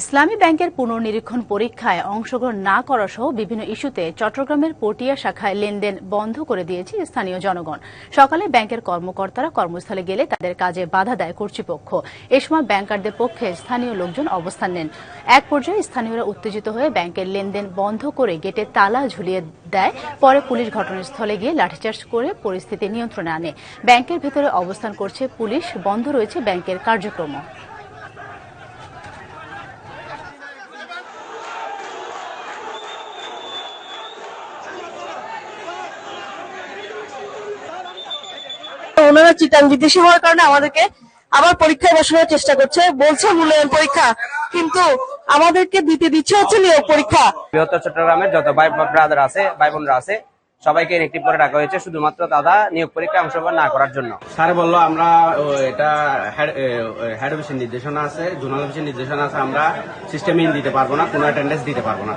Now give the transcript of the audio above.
ইসলামী ব্যাংকের পুনর্নিরীক্ষণ পরীক্ষায় অংশগ্রহণ না করা সহ বিভিন্ন ইস্যুতে চট্টগ্রামের পটিয়া শাখায় লেনদেন বন্ধ করে দিয়েছে স্থানীয় জনগণ। সকালে ব্যাংকের কর্মকর্তারা কর্মস্থলে গেলে তাদের কাজে বাধা দেয় কর্তৃপক্ষ। এ সময় ব্যাংকারদের পক্ষে স্থানীয় লোকজন অবস্থান নেন। এক পর্যায়ে স্থানীয়রা উত্তেজিত হয়ে ব্যাংকের লেনদেন বন্ধ করে গেটে তালা ঝুলিয়ে দেয়। পরে পুলিশ ঘটনাস্থলে গিয়ে লাঠিচার্জ করে পরিস্থিতি নিয়ন্ত্রণে আনে। ব্যাংকের ভেতরে অবস্থান করছে পুলিশ। বন্ধ রয়েছে ব্যাংকের কার্যক্রমও। ওনারা চিটাং বিদেশি হওয়ার কারণে আমাদেরকে আবার পরীক্ষায় বসানোর চেষ্টা করছে। বলছে মূল্যায়ন পরীক্ষা কিন্তু আমাদেরকে দিতে দিচ্ছে হচ্ছে নিয়োগ পরীক্ষা। বৃহত্তর চট্টগ্রামের যত ভাই ব্রাদার আছে ভাই বোনরা আছে সবাইকে ইনএক্টিভ করে রাখা হয়েছে শুধুমাত্র দাদা নিয়োগ পরীক্ষায় অংশগ্রহণ না করার জন্য। স্যার বলল আমরা এটা হেড অফিসের নির্দেশনা আছে জোনাল অফিসের নির্দেশনা আছে আমরা সিস্টেমে দিতে পারব না কোনো অ্যাটেন্ডেন্স দিতে পারব না।